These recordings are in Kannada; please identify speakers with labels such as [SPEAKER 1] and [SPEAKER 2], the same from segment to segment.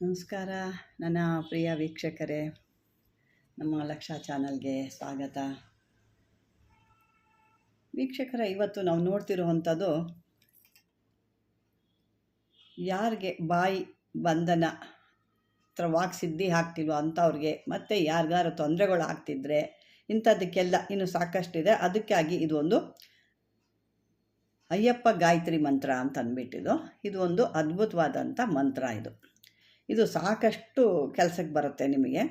[SPEAKER 1] ನಮಸ್ಕಾರ, ನನ್ನ ಪ್ರಿಯ ವೀಕ್ಷಕರೇ. ನಮ್ಮ ಲಕ್ಷ ಚಾನಲ್ಗೆ ಸ್ವಾಗತ. ವೀಕ್ಷಕರ, ಇವತ್ತು ನಾವು ನೋಡ್ತಿರುವಂಥದ್ದು ಯಾರಿಗೆ ಬಾಯಿ ಬಂಧನ, ಹತ್ರ ವಾಕ್ ಸಿದ್ಧಿ ಆಗ್ತಿಲ್ವೋ ಅಂಥವ್ರಿಗೆ, ಮತ್ತು ಯಾರಿಗಾರು ತೊಂದರೆಗಳು ಆಗ್ತಿದ್ರೆ ಇಂಥದ್ದಕ್ಕೆಲ್ಲ ಇನ್ನು ಸಾಕಷ್ಟಿದೆ. ಅದಕ್ಕಾಗಿ ಇದು ಒಂದು ಅಯ್ಯಪ್ಪ ಗಾಯತ್ರಿ ಮಂತ್ರ ಅಂತ ಅಂದ್ಬಿಟ್ಟಿದ್ದು ಇದು ಒಂದು ಅದ್ಭುತವಾದಂಥ ಮಂತ್ರ ಇದು. ಇದು ಸಾಕಷ್ಟು ಕೆಲಸಕ್ಕೆ ಬರುತ್ತೆ ನಿಮಗೆ.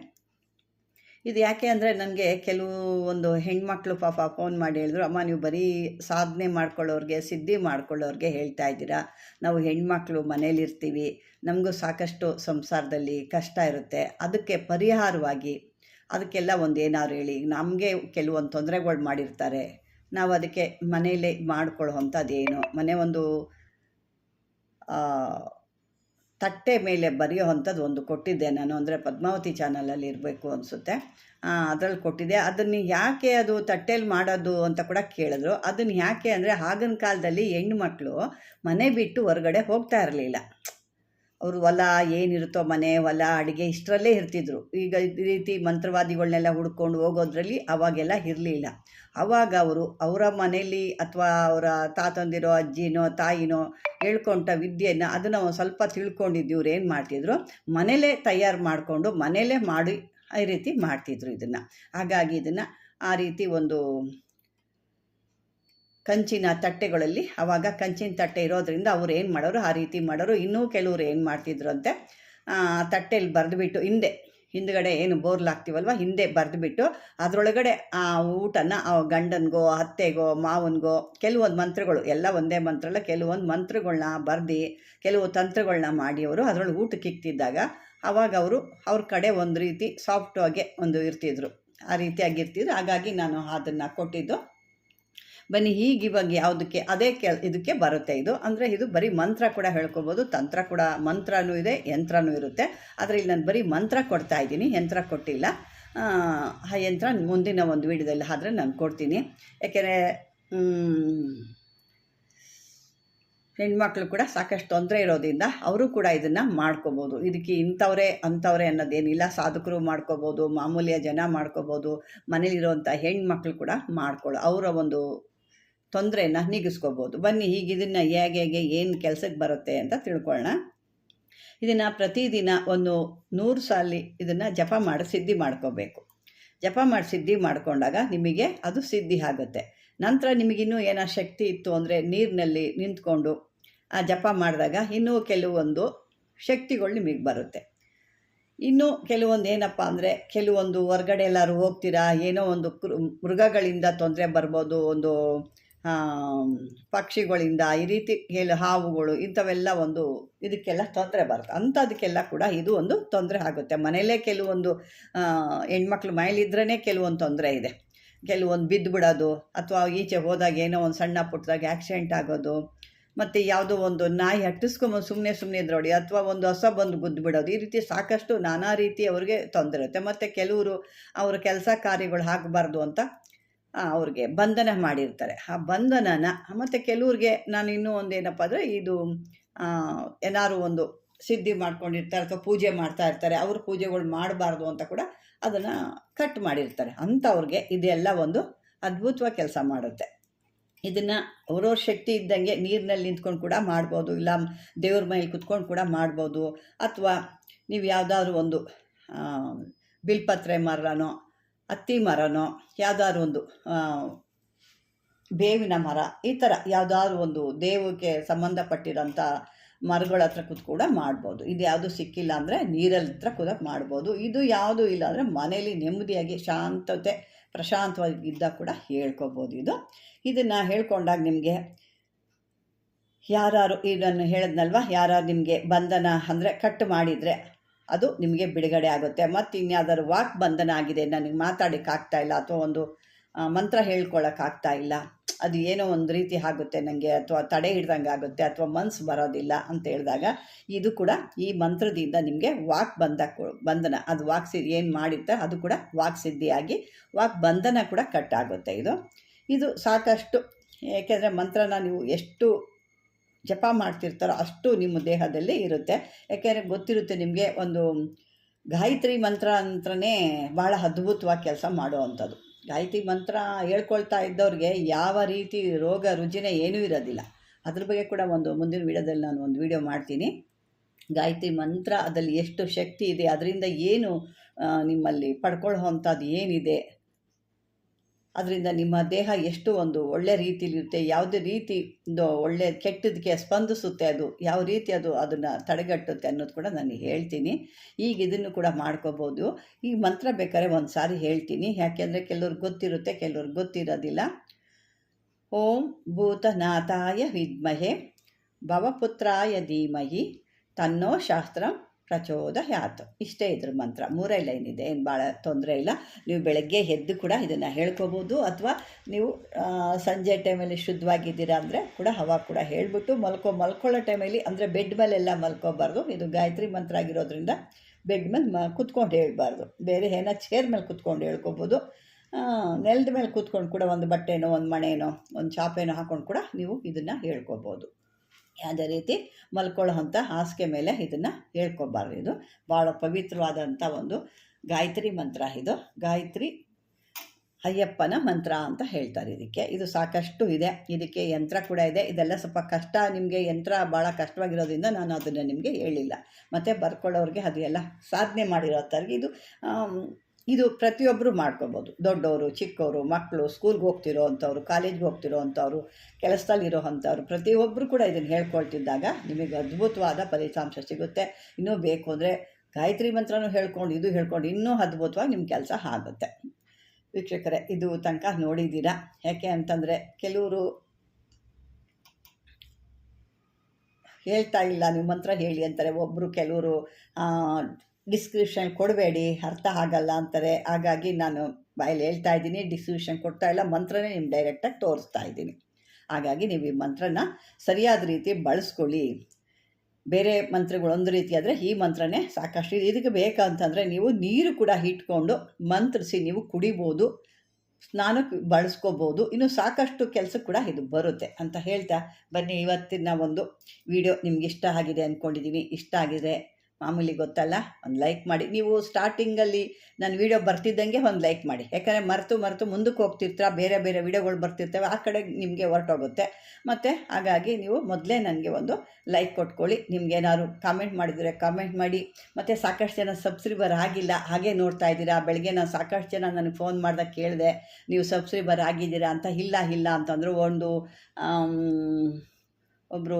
[SPEAKER 1] ಇದು ಯಾಕೆ ಅಂದರೆ ನನಗೆ ಕೆಲವು ಒಂದು ಹೆಣ್ಮಕ್ಳು ಪಾಪ ಫೋನ್ ಮಾಡಿ ಹೇಳಿದ್ರು, ಅಮ್ಮ, ನೀವು ಬರೀ ಸಾಧನೆ ಮಾಡ್ಕೊಳ್ಳೋರಿಗೆ, ಸಿದ್ಧಿ ಮಾಡ್ಕೊಳ್ಳೋರಿಗೆ ಹೇಳ್ತಾ ಇದ್ದೀರಾ? ನಾವು ಹೆಣ್ಮಕ್ಳು ಮನೇಲಿರ್ತೀವಿ ನಮಗೂ ಸಾಕಷ್ಟು ಸಂಸಾರದಲ್ಲಿ ಕಷ್ಟ ಇರುತ್ತೆ. ಅದಕ್ಕೆ ಪರಿಹಾರವಾಗಿ ಅದಕ್ಕೆಲ್ಲ ಒಂದು ಏನಾದ್ರು ಹೇಳಿ. ನಮಗೆ ಕೆಲವೊಂದು ತೊಂದರೆಗಳು ಮಾಡಿರ್ತಾರೆ. ನಾವು ಅದಕ್ಕೆ ಮನೇಲೇ ಮಾಡ್ಕೊಳ್ಳೋ ಅಂಥದ್ದೇನು ಮನೆ ಒಂದು ತಟ್ಟೆ ಮೇಲೆ ಬರೆಯೋ ಅಂಥದ್ದು ಒಂದು ಕೊಟ್ಟಿದ್ದೆ ನಾನು. ಅಂದರೆ ಪದ್ಮಾವತಿ ಚಾನಲಲ್ಲಿ ಇರಬೇಕು ಅನಿಸುತ್ತೆ. ಅದರಲ್ಲಿ ಕೊಟ್ಟಿದ್ದೆ. ಅದನ್ನು ಯಾಕೆ ಅದು ತಟ್ಟೆಯಲ್ಲಿ ಮಾಡೋದು ಅಂತ ಕೂಡ ಕೇಳಿದ್ರು. ಅದನ್ನು ಯಾಕೆ ಅಂದರೆ ಆಗಿನ ಕಾಲದಲ್ಲಿ ಹೆಣ್ಮಕ್ಳು ಮನೆ ಬಿಟ್ಟು ಹೊರಗಡೆ ಹೋಗ್ತಾ ಇರಲಿಲ್ಲ. ಅವರು ಹೊಲ ಏನಿರುತ್ತೋ ಮನೆ, ಹೊಲ, ಅಡುಗೆ ಇಷ್ಟರಲ್ಲೇ ಇರ್ತಿದ್ರು. ಈಗ ಈ ರೀತಿ ಮಂತ್ರವಾದಿಗಳನ್ನೆಲ್ಲ ಹುಡ್ಕೊಂಡು ಹೋಗೋದ್ರಲ್ಲಿ ಅವಾಗೆಲ್ಲ ಇರಲಿಲ್ಲ. ಅವಾಗ ಅವರು ಅವರ ಮನೆಯಲ್ಲಿ ಅಥವಾ ಅವರ ತಾತಂದಿರೋ, ಅಜ್ಜಿನೋ, ತಾಯಿನೋ ಹೇಳ್ಕೊಂಡ ವಿದ್ಯೆಯನ್ನು ಅದನ್ನು ಸ್ವಲ್ಪ ತಿಳ್ಕೊಂಡಿದ್ದು ಇವ್ರು ಏನು ಮಾಡ್ತಿದ್ರು? ಮನೇಲೇ ತಯಾರು ಮಾಡಿಕೊಂಡು ಮನೇಲೇ ಮಾಡಿ, ಈ ರೀತಿ ಮಾಡ್ತಿದ್ರು ಇದನ್ನು. ಹಾಗಾಗಿ ಇದನ್ನು ಆ ರೀತಿ ಒಂದು ಕಂಚಿನ ತಟ್ಟೆಗಳಲ್ಲಿ. ಆವಾಗ ಕಂಚಿನ ತಟ್ಟೆ ಇರೋದ್ರಿಂದ ಅವ್ರು ಏನು ಮಾಡೋರು, ಆ ರೀತಿ ಮಾಡೋರು. ಇನ್ನೂ ಕೆಲವರು ಏನು ಮಾಡ್ತಿದ್ರು ಅಂತೆ ತಟ್ಟೆಯಲ್ಲಿ ಬರೆದುಬಿಟ್ಟು ಹಿಂದೆ, ಹಿಂದ್ಗಡೆ ಏನು ಬೋರ್ಲ್ ಹಾಕ್ತೀವಲ್ವ, ಹಿಂದೆ ಬರೆದುಬಿಟ್ಟು ಅದರೊಳಗಡೆ ಆ ಊಟನ, ಆ ಗಂಡನಿಗೋ, ಅತ್ತೆಗೋ, ಮಾವನಿಗೋ, ಕೆಲವೊಂದು ಮಂತ್ರಗಳು, ಎಲ್ಲ ಒಂದೇ ಮಂತ್ರ ಅಲ್ಲ ಕೆಲವೊಂದು ಮಂತ್ರಗಳನ್ನ ಬರ್ದು, ಕೆಲವು ತಂತ್ರಗಳನ್ನ ಮಾಡಿ ಅವರು ಅದರೊಳಗೆ ಊಟಕ್ಕೆ ಇಕ್ತಿದ್ದಾಗ ಅವಾಗ ಅವರು ಅವ್ರ ಕಡೆ ಒಂದು ರೀತಿ ಸಾಫ್ಟಾಗೆ ಒಂದು ಇರ್ತಿದ್ರು. ಆ ರೀತಿಯಾಗಿರ್ತಿದ್ರು ಹಾಗಾಗಿ ನಾನು ಅದನ್ನು ಕೊಟ್ಟಿದ್ದು. ಬನ್ನಿ, ಹೀಗೆ ಯಾವುದಕ್ಕೆ, ಅದೇ ಕೆಲ್, ಇದಕ್ಕೆ ಬರುತ್ತೆ ಇದು. ಅಂದರೆ ಇದು ಬರೀ ಮಂತ್ರ ಕೂಡ ಹೇಳ್ಕೊಬೋದು, ತಂತ್ರ ಕೂಡ, ಮಂತ್ರನೂ ಇದೆ, ಯಂತ್ರನೂ ಇರುತ್ತೆ. ಆದರೆ ಇಲ್ಲಿ ನಾನು ಬರೀ ಮಂತ್ರ ಕೊಡ್ತಾ ಇದ್ದೀನಿ, ಯಂತ್ರ ಕೊಟ್ಟಿಲ್ಲ. ಆ ಯಂತ್ರ ಮುಂದಿನ ಒಂದು ವೀಡಿಯೋದಲ್ಲಿ ಆದರೆ ನಾನು ಕೊಡ್ತೀನಿ. ಯಾಕೆಂದರೆ ಹೆಣ್ಮಕ್ಳು ಕೂಡ ಸಾಕಷ್ಟು ತೊಂದರೆ ಇರೋದ್ರಿಂದ ಅವರು ಕೂಡ ಇದನ್ನು ಮಾಡ್ಕೋಬೋದು. ಇದಕ್ಕೆ ಇಂಥವ್ರೆ, ಅಂಥವ್ರೆ ಅನ್ನೋದೇನಿಲ್ಲ. ಸಾಧಕರು ಮಾಡ್ಕೋಬೋದು, ಮಾಮೂಲಿಯ ಜನ ಮಾಡ್ಕೋಬೋದು, ಮನೇಲಿರುವಂಥ ಹೆಣ್ಮಕ್ಳು ಕೂಡ ಮಾಡ್ಕೊಳ್ಳೋ, ಅವರ ಒಂದು ತೊಂದರೆನ ನೀಗಿಸ್ಕೋಬೋದು. ಬನ್ನಿ ಈಗ ಇದನ್ನು ಹೇಗೆ ಹೇಗೆ, ಏನು ಕೆಲಸಕ್ಕೆ ಬರುತ್ತೆ ಅಂತ ತಿಳ್ಕೊಳ್ಳೋಣ ಇದನ್ನು ಪ್ರತಿದಿನ ಒಂದು ನೂರು ಸಾಲಿ ಇದನ್ನು ಜಪ ಮಾಡಿ, ಸಿದ್ಧಿ ಮಾಡ್ಕೋಬೇಕು. ಜಪ ಮಾಡಿ, ಸಿದ್ಧಿ ಮಾಡಿಕೊಂಡಾಗ ನಿಮಗೆ ಅದು ಸಿದ್ಧಿ ಆಗುತ್ತೆ. ನಂತರ ನಿಮಗಿನ್ನೂ ಏನೋ ಶಕ್ತಿ ಇತ್ತು ಅಂದರೆ ನೀರಿನಲ್ಲಿ ನಿಂತ್ಕೊಂಡು ಆ ಜಪ ಮಾಡಿದಾಗ ಇನ್ನೂ ಕೆಲವೊಂದು ಶಕ್ತಿಗಳು ನಿಮಗೆ ಬರುತ್ತೆ. ಇನ್ನು ಕೆಲವೊಂದು ಏನಪ್ಪ ಅಂದರೆ ಕೆಲವೊಂದು ಹೊರ್ಗಡೆ ಎಲ್ಲರೂ ಹೋಗ್ತೀರಾ, ಏನೋ ಒಂದು ಮೃಗಗಳಿಂದ ತೊಂದರೆ ಬರ್ಬೋದು, ಒಂದು ಪಕ್ಷಿಗಳಿಂದ ಈ ರೀತಿ ಹೇಳಿ, ಹಾವುಗಳು ಇಂಥವೆಲ್ಲ ಒಂದು ಇದಕ್ಕೆಲ್ಲ ತೊಂದರೆ ಬರುತ್ತೆ. ಅಂಥದಕ್ಕೆಲ್ಲ ಕೂಡ ಇದು ಒಂದು ತೊಂದರೆ ಆಗುತ್ತೆ. ಮನೆಯಲ್ಲೇ ಕೆಲವೊಂದು ಹೆಣ್ಮಕ್ಳು ಮನೇಲಿದ್ರೇ ಕೆಲವೊಂದು ತೊಂದರೆ ಇದೆ. ಕೆಲವೊಂದು ಬಿದ್ದು ಬಿಡೋದು ಅಥವಾ ಈಚೆ ಹೋದಾಗ ಏನೋ ಒಂದು ಸಣ್ಣ ಪುಟ್ಟದಾಗ ಆ್ಯಕ್ಸಿಡೆಂಟ್ ಆಗೋದು ಮತ್ತು ಯಾವುದೋ ಒಂದು ನಾಯಿ ಹಟ್ಟಿಸ್ಕೊಂಬಂದು ಸುಮ್ಮನೆ ಸುಮ್ಮನೆ ಇದ್ರೋಡಿ ಅಥವಾ ಒಂದು ಹೊಸ ಬಂದು ಗುದ್ದು ಬಿಡೋದು ಈ ರೀತಿ ಸಾಕಷ್ಟು ನಾನಾ ರೀತಿ ಅವ್ರಿಗೆ ತೊಂದರೆ ಇರುತ್ತೆ. ಮತ್ತು ಕೆಲವರು ಅವರ ಕೆಲಸ ಕಾರ್ಯಗಳು ಹಾಕಬಾರ್ದು ಅಂತ ಅವ್ರಿಗೆ ಬಂಧನ ಮಾಡಿರ್ತಾರೆ. ಆ ಬಂಧನನ, ಮತ್ತು ಕೆಲವ್ರಿಗೆ ನಾನು ಇನ್ನೂ ಒಂದೇನಪ್ಪ ಅಂದರೆ ಇದು ಏನಾದ್ರು ಒಂದು ಸಿದ್ಧಿ ಮಾಡ್ಕೊಂಡಿರ್ತಾರೆ ಅಥವಾ ಪೂಜೆ ಮಾಡ್ತಾ ಇರ್ತಾರೆ, ಅವ್ರ ಪೂಜೆಗಳು ಮಾಡಬಾರ್ದು ಅಂತ ಕೂಡ ಅದನ್ನು ಕಟ್ ಮಾಡಿರ್ತಾರೆ. ಅಂಥವ್ರಿಗೆ ಇದೆಲ್ಲ ಒಂದು ಅದ್ಭುತವಾಗಿ ಕೆಲಸ ಮಾಡುತ್ತೆ. ಇದನ್ನು ಅವ್ರವ್ರ ಶಕ್ತಿ ಇದ್ದಂಗೆ ನೀರಿನಲ್ಲಿ ನಿಂತ್ಕೊಂಡು ಕೂಡ ಮಾಡ್ಬೋದು, ಇಲ್ಲ ದೇವ್ರ ಮೈಲಿ ಕುತ್ಕೊಂಡು ಕೂಡ ಮಾಡ್ಬೋದು, ಅಥವಾ ನೀವು ಯಾವುದಾದ್ರೂ ಒಂದು ಬಿಲ್ಪತ್ರೆ ಮರನೋ ಹತ್ತಿ ಮರನೋ, ಯಾವುದಾದ್ರು ಒಂದು ಬೇವಿನ ಮರ, ಈ ಥರ ಯಾವುದಾದ್ರು ಒಂದು ದೇವಕ್ಕೆ ಸಂಬಂಧಪಟ್ಟಿರೋಂಥ ಮರಗಳ ಹತ್ರ ಕೂತ್ ಕೂಡ ಮಾಡ್ಬೋದು. ಇದು ಯಾವುದು ಸಿಕ್ಕಿಲ್ಲ ಅಂದರೆ ನೀರಲ್ಲಿ ಹತ್ರ ಕೂಡ ಮಾಡ್ಬೋದು. ಇದು ಯಾವುದು ಇಲ್ಲ ಅಂದರೆ ಮನೇಲಿ ನೆಮ್ಮದಿಯಾಗಿ ಶಾಂತತೆ, ಪ್ರಶಾಂತವಾಗಿ ಇದ್ದಾಗ ಕೂಡ ಹೇಳ್ಕೊಬೋದು ಇದು. ಇದನ್ನು ಹೇಳ್ಕೊಂಡಾಗ ನಿಮಗೆ ಯಾರು ಇದನ್ನು ಹೇಳಿದ್ನಲ್ವ? ಯಾರು ನಿಮಗೆ ಬಂಧನ ಅಂದರೆ ಕಟ್ ಮಾಡಿದರೆ ಅದು ನಿಮಗೆ ಬಿಡುಗಡೆ ಆಗುತ್ತೆ. ಮತ್ತು ಇನ್ಯಾವುದಾದ್ರು ವಾಕ್ ಬಂಧನ ಆಗಿದೆ, ನನಗೆ ಮಾತಾಡೋಕ್ಕಾಗ್ತಾ ಇಲ್ಲ ಅಥವಾ ಒಂದು ಮಂತ್ರ ಹೇಳ್ಕೊಳಕ್ಕಾಗ್ತಾ ಇಲ್ಲ, ಅದು ಏನೋ ಒಂದು ರೀತಿ ಆಗುತ್ತೆ ನನಗೆ ಅಥವಾ ತಡೆ ಹಿಡ್ದಂಗೆ ಆಗುತ್ತೆ, ಅಥವಾ ಮನ್ಸು ಬರೋದಿಲ್ಲ ಅಂತ ಹೇಳಿದಾಗ ಇದು ಕೂಡ ಈ ಮಂತ್ರದಿಂದ ನಿಮಗೆ ವಾಕ್ ಬಂಧ ಬಂಧನ, ಅದು ವಾಕ್ ಸಿ ಏನು ಮಾಡಿರ್ತಾರೆ ಅದು ಕೂಡ ವಾಕ್ ಸಿದ್ಧಿಯಾಗಿ, ವಾಕ್ ಬಂಧನ ಕೂಡ ಕಟ್ ಆಗುತ್ತೆ ಇದು. ಇದು ಸಾಕಷ್ಟು, ಏಕೆಂದರೆ ಮಂತ್ರನ ನೀವು ಎಷ್ಟು ಜಪ ಮಾಡ್ತಿರ್ತಾರೋ ಅಷ್ಟು ನಿಮ್ಮ ದೇಹದಲ್ಲಿ ಇರುತ್ತೆ. ಯಾಕೆಂದರೆ ಗೊತ್ತಿರುತ್ತೆ ನಿಮಗೆ ಒಂದು ಗಾಯತ್ರಿ ಮಂತ್ರ ಅಂತಲೇ ಭಾಳ ಅದ್ಭುತವಾಗಿ ಕೆಲಸ ಮಾಡುವಂಥದ್ದು ಗಾಯತ್ರಿ ಮಂತ್ರ ಹೇಳ್ಕೊಳ್ತಾ ಇದ್ದವ್ರಿಗೆ ಯಾವ ರೀತಿ ರೋಗ ರುಜಿನ ಏನೂ ಇರೋದಿಲ್ಲ. ಅದ್ರ ಬಗ್ಗೆ ಕೂಡ ಒಂದು ಮುಂದಿನ ವಿಡಿಯೋದಲ್ಲಿ ನಾನು ಒಂದು ವಿಡಿಯೋ ಮಾಡ್ತೀನಿ. ಗಾಯತ್ರಿ ಮಂತ್ರ ಅದರಲ್ಲಿ ಎಷ್ಟು ಶಕ್ತಿ ಇದೆ, ಅದರಿಂದ ಏನು ನಿಮ್ಮಲ್ಲಿ ಪಡ್ಕೊಳ್ಳೋ ಅಂಥದ್ದು ಏನಿದೆ ಅದರಿಂದ ನಿಮ್ಮ ದೇಹ ಎಷ್ಟು ಒಂದು ಒಳ್ಳೆ ರೀತಿಲಿರುತ್ತೆ, ಯಾವುದೇ ರೀತಿ ಒಳ್ಳೆ ಕೆಟ್ಟದಕ್ಕೆ ಸ್ಪಂದಿಸುತ್ತೆ ಅದು, ಯಾವ ರೀತಿ ಅದು ಅದನ್ನು ತಡೆಗಟ್ಟುತ್ತೆ ಅನ್ನೋದು ಕೂಡ ನಾನು ಹೇಳ್ತೀನಿ. ಈಗ ಇದನ್ನು ಕೂಡ ಮಾಡ್ಕೋಬೋದು. ಈ ಮಂತ್ರ ಬೇಕಾದ್ರೆ ಒಂದು ಸಾರಿ ಹೇಳ್ತೀನಿ. ಯಾಕೆಂದರೆ ಕೆಲವ್ರಿಗೆ ಗೊತ್ತಿರುತ್ತೆ, ಕೆಲವ್ರಿಗೆ ಗೊತ್ತಿರೋದಿಲ್ಲ. ಓಂ ಭೂತನಾಥಾಯ ವಿದ್ಮಹೆ, ಭವಪುತ್ರಾಯ ಧೀಮಹಿ, ತನ್ನೋ ಶಾಸ್ತ್ರ ಪ್ರಚೋದಯಾತ್ ಇಷ್ಟೇ ಇದ್ರ ಮಂತ್ರ. ಮೂರೇ ಲೈನ್ ಇದೆ. ಏನು ಭಾಳ ತೊಂದರೆ ಇಲ್ಲ. ನೀವು ಬೆಳಗ್ಗೆ ಎದ್ದು ಕೂಡ ಇದನ್ನು ಹೇಳ್ಕೊಬೋದು. ಅಥವಾ ನೀವು ಸಂಜೆ ಟೈಮಲ್ಲಿ ಶುದ್ಧವಾಗಿದ್ದೀರಾ ಅಂದರೆ ಕೂಡ ಹವಾ ಕೂಡ ಹೇಳಿಬಿಟ್ಟು ಮಲ್ಕೋ, ಮಲ್ಕೊಳ್ಳೋ ಟೈಮಲ್ಲಿ ಅಂದರೆ ಬೆಡ್ ಮೇಲೆಲ್ಲ ಮಲ್ಕೋಬಾರ್ದು. ಇದು ಗಾಯತ್ರಿ ಮಂತ್ರ ಆಗಿರೋದ್ರಿಂದ ಬೆಡ್ ಮೇಲೆ ಮ, ಕುತ್ಕೊಂಡು ಹೇಳ್ಬಾರ್ದು. ಬೇರೆ ಏನೋ ಚೇರ್ ಮೇಲೆ ಕುತ್ಕೊಂಡು ಹೇಳ್ಕೊಬೋದು. ನೆಲದ ಮೇಲೆ ಕೂತ್ಕೊಂಡು ಕೂಡ ಒಂದು ಬಟ್ಟೆನೋ, ಒಂದು ಮಣೆನೋ, ಒಂದು ಚಾಪೆನೋ ಹಾಕ್ಕೊಂಡು ಕೂಡ ನೀವು ಇದನ್ನು ಹೇಳ್ಕೊಬೋದು. ಯಾವುದೇ ರೀತಿ ಮಲ್ಕೊಳ್ಳೋ ಅಂಥ ಹಾಸಿಗೆ ಮೇಲೆ ಇದನ್ನು ಹೇಳ್ಕೊಬಾರ್ದು ಇದು. ಭಾಳ ಪವಿತ್ರವಾದಂಥ ಒಂದು ಗಾಯತ್ರಿ ಮಂತ್ರ ಇದು. ಗಾಯತ್ರಿ ಅಯ್ಯಪ್ಪನ ಮಂತ್ರ ಅಂತ ಹೇಳ್ತಾರೆ ಇದಕ್ಕೆ. ಇದು ಸಾಕಷ್ಟು ಇದೆ. ಇದಕ್ಕೆ ಯಂತ್ರ ಕೂಡ ಇದೆ. ಇದೆಲ್ಲ ಸ್ವಲ್ಪ ಕಷ್ಟ, ನಿಮಗೆ ಯಂತ್ರ ಭಾಳ ಕಷ್ಟವಾಗಿರೋದ್ರಿಂದ ನಾನು ಅದನ್ನು ನಿಮಗೆ ಹೇಳಿಲ್ಲ. ಮತ್ತು ಬರ್ಕೊಳ್ಳೋರಿಗೆ ಅದು ಎಲ್ಲ ಸಾಧನೆ ಥರ ಇದು ಇದು ಪ್ರತಿಯೊಬ್ಬರು ಮಾಡ್ಕೋಬೋದು. ದೊಡ್ಡವರು, ಚಿಕ್ಕವರು, ಮಕ್ಕಳು ಸ್ಕೂಲ್ಗೆ ಹೋಗ್ತಿರೋ ಅಂಥವ್ರು ಕಾಲೇಜ್ಗೆ ಹೋಗ್ತಿರೋ ಅಂಥವ್ರು ಕೆಲಸದಲ್ಲಿರೋ ಅಂಥವ್ರು ಪ್ರತಿಯೊಬ್ಬರು ಕೂಡ ಇದನ್ನು ಹೇಳ್ಕೊಳ್ತಿದ್ದಾಗ ನಿಮಗೆ ಅದ್ಭುತವಾದ ಫಲಿತಾಂಶ ಸಿಗುತ್ತೆ. ಇನ್ನೂ ಬೇಕು ಅಂದರೆ ಗಾಯತ್ರಿ ಮಂತ್ರನೂ ಹೇಳ್ಕೊಂಡು, ಇದು ಹೇಳ್ಕೊಂಡು ಇನ್ನೂ ಅದ್ಭುತವಾಗಿ ನಿಮ್ಮ ಕೆಲಸ ಆಗುತ್ತೆ. ವೀಕ್ಷಕರೇ, ಇದು ತನಕ ನೋಡಿದ್ದೀರಾ? ಯಾಕೆ ಅಂತಂದರೆ ಕೆಲವರು ಹೇಳ್ತಾ ಇಲ್ಲ ನಿಮ್ಮ ಮಂತ್ರ ಹೇಳಿ ಅಂತಾರೆ. ಒಬ್ಬರು ಕೆಲವರು ಡಿಸ್ಕ್ರಿಪ್ಷನ್ ಕೊಡಬೇಡಿ, ಅರ್ಥ ಆಗಲ್ಲ ಅಂತಾರೆ. ಹಾಗಾಗಿ ನಾನು ಬಾಯಲ್ಲಿ ಹೇಳ್ತಾ ಇದ್ದೀನಿ, ಡಿಸ್ಕ್ರಿಪ್ಷನ್ ಕೊಡ್ತಾ ಇಲ್ಲ, ಮಂತ್ರನೇ ನಿಮ್ಮ ಡೈರೆಕ್ಟಾಗಿ ತೋರಿಸ್ತಾ ಇದ್ದೀನಿ. ಹಾಗಾಗಿ ನೀವು ಈ ಮಂತ್ರನ ಸರಿಯಾದ ರೀತಿ ಬಳಸ್ಕೊಳ್ಳಿ. ಬೇರೆ ಮಂತ್ರಗಳು ಒಂದು ರೀತಿ ಆದರೆ ಈ ಮಂತ್ರನೇ ಸಾಕಷ್ಟು. ಇದೆ. ಇದಕ್ಕೆ ಬೇಕಂತಂದರೆ ನೀವು ನೀರು ಕೂಡ ಇಟ್ಕೊಂಡು ಮಂತ್ರಿಸಿ ನೀವು ಕುಡಿಬೋದು, ಸ್ನಾನಕ್ಕೆ ಬಳಸ್ಕೋಬೋದು, ಇನ್ನು ಸಾಕಷ್ಟು ಕೆಲಸ ಕೂಡ ಇದು ಬರುತ್ತೆ ಅಂತ ಹೇಳ್ತಾ ಬನ್ನಿ. ಇವತ್ತಿನ ಒಂದು ವಿಡಿಯೋ ನಿಮ್ಗೆ ಇಷ್ಟ ಆಗಿದೆ ಅಂದ್ಕೊಂಡಿದ್ದೀನಿ ಇಷ್ಟ ಆಗಿದೆ. ಮಾಮೂಲಿ ಗೊತ್ತಲ್ಲ? ಒಂದು ಲೈಕ್ ಮಾಡಿ. ನೀವು ಸ್ಟಾರ್ಟಿಂಗಲ್ಲಿ ನಾನು ವೀಡಿಯೋ ಬರ್ತಿದ್ದಂಗೆ ಒಂದು ಲೈಕ್ ಮಾಡಿ. ಯಾಕಂದರೆ ಮರೆತು ಮರೆತು ಮುಂದಕ್ಕೆ ಹೋಗ್ತಿರ್ತೀರ? ಬೇರೆ ಬೇರೆ ವೀಡಿಯೋಗಳು ಬರ್ತಿರ್ತವೆ. ಆ ಕಡೆ ನಿಮಗೆ ಹೊರಟೋಗುತ್ತೆ. ಮತ್ತು ಹಾಗಾಗಿ ನೀವು ಮೊದಲೇ ನನಗೆ ಒಂದು ಲೈಕ್ ಕೊಟ್ಕೊಳ್ಳಿ. ನಿಮ್ಗೆ ಏನಾದ್ರು ಕಾಮೆಂಟ್ ಮಾಡಿದರೆ ಕಾಮೆಂಟ್ ಮಾಡಿ. ಮತ್ತು ಸಾಕಷ್ಟು ಜನ ಸಬ್ಸ್ಕ್ರೈಬರ್ ಆಗಿಲ್ಲ. ಹಾಗೆ ನೋಡ್ತಾ ಇದ್ದೀರಾ? ಬೆಳಗ್ಗೆ ನಾನು ಸಾಕಷ್ಟು ಜನ ನನಗೆ ಫೋನ್ ಮಾಡ್ದಾಗ ಕೇಳಿದೆ, ನೀವು ಸಬ್ಸ್ಕ್ರೈಬರ್ ಆಗಿದ್ದೀರಾ? ಅಂತ, ಇಲ್ಲ ಇಲ್ಲ, ಅಂತಂದರು ಒಂದು ಒಬ್ಬರು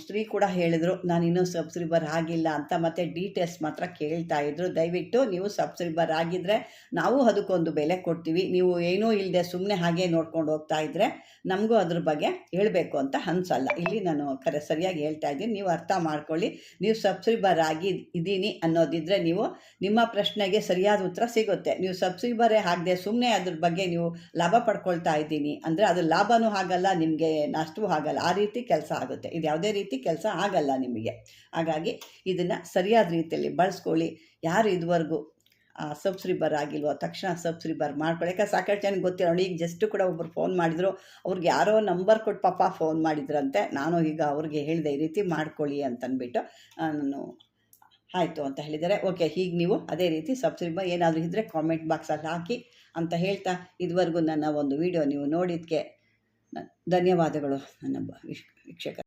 [SPEAKER 1] ಸ್ತ್ರೀ ಕೂಡ ಹೇಳಿದರು, ನಾನು ಇನ್ನೂ ಸಬ್ಸ್ಕ್ರೈಬರ್ ಆಗಿಲ್ಲ ಅಂತ ಮತ್ತು ಡೀಟೇಲ್ಸ್ ಮಾತ್ರ ಕೇಳ್ತಾ ಇದ್ರು. ದಯವಿಟ್ಟು ನೀವು ಸಬ್ಸ್ಕ್ರೈಬರ್ ಆಗಿದ್ದರೆ ನಾವು ಅದಕ್ಕೊಂದು ಬೆಲೆ ಕೊಡ್ತೀವಿ. ನೀವು ಏನೂ ಇಲ್ಲದೆ ಸುಮ್ಮನೆ ಹಾಗೆ ನೋಡ್ಕೊಂಡು ಹೋಗ್ತಾ ಇದ್ದರೆ ನಮಗೂ ಅದ್ರ ಬಗ್ಗೆ ಹೇಳಬೇಕು ಅಂತ ಅನ್ಸಲ್ಲ. ಇಲ್ಲಿ ನಾನು ಕರೆ, ಸರಿಯಾಗಿ ಹೇಳ್ತಾ ಇದ್ದೀನಿ. ನೀವು ಅರ್ಥ ಮಾಡ್ಕೊಳ್ಳಿ. ನೀವು ಸಬ್ಸ್ಕ್ರೈಬರ್ ಆಗಿ ಇದ್ದೀನಿ ಅನ್ನೋದಿದ್ರೆ ನೀವು ನಿಮ್ಮ ಪ್ರಶ್ನೆಗೆ ಸರಿಯಾದ ಉತ್ತರ ಸಿಗುತ್ತೆ. ನೀವು ಸಬ್ಸ್ಕ್ರೈಬರೇ ಆಗದೆ ಸುಮ್ಮನೆ ಅದ್ರ ಬಗ್ಗೆ ನೀವು ಲಾಭ ಪಡ್ಕೊಳ್ತಾ ಇದ್ದೀನಿ ಅಂದರೆ ಅದು ಲಾಭನೂ ಆಗಲ್ಲ, ನಿಮಗೆ ನಷ್ಟವೂ ಆಗಲ್ಲ. ಆ ರೀತಿ ಕೆಲಸ ಆಗುತ್ತೆ. ಇದು ಯಾವುದೇ ರೀತಿ ಕೆಲಸ ಆಗಲ್ಲ ನಿಮಗೆ. ಹಾಗಾಗಿ ಇದನ್ನು ಸರಿಯಾದ ರೀತಿಯಲ್ಲಿ ಬಳಸ್ಕೊಳ್ಳಿ. ಯಾರು ಇದುವರೆಗೂ ಸಬ್ಸ್ಕ್ರೈಬರ್ ಆಗಿಲ್ವೋ ತಕ್ಷಣ ಸಬ್ಸ್ಕ್ರೈಬರ್ ಮಾಡ್ಕೊಳ್ಳಿ. ಯಾಕಂದ್ರೆ ಸಾಕಷ್ಟು ಜನಕ್ಕೆ ಗೊತ್ತಿರೋ ಈಗ ಜಸ್ಟ್ ಕೂಡ ಒಬ್ಬರು ಫೋನ್ ಮಾಡಿದ್ರು. ಅವ್ರಿಗೆ ಯಾರೋ ನಂಬರ್ ಕೊಟ್ಟು ಪಾಪ ಫೋನ್ ಮಾಡಿದ್ರಂತೆ. ನಾನು ಈಗ ಅವ್ರಿಗೆ ಹೇಳಿದೆ ಈ ರೀತಿ ಮಾಡ್ಕೊಳ್ಳಿ ಅಂತಂದ್ಬಿಟ್ಟು ಆ, ನಾನು ಆಯಿತು ಅಂತ ಹೇಳಿದ್ದಾರೆ. ಓಕೆ ಹೀಗೆ ನೀವು ಅದೇ ರೀತಿ ಸಬ್ಸ್ಕ್ರೈಬರ್ ಏನಾದರೂ ಇದ್ದರೆ ಕಾಮೆಂಟ್ ಬಾಕ್ಸಲ್ಲಿ ಹಾಕಿ ಅಂತ ಹೇಳ್ತಾ ಇದುವರೆಗೂ ನನ್ನ ಒಂದು ವಿಡಿಯೋ ನೀವು ನೋಡಿದ್ದಕ್ಕೆ ಧನ್ಯವಾದಗಳು. ನನ್ನ ಬ- ವೀಕ್ಷ- ವೀಕ್ಷಕ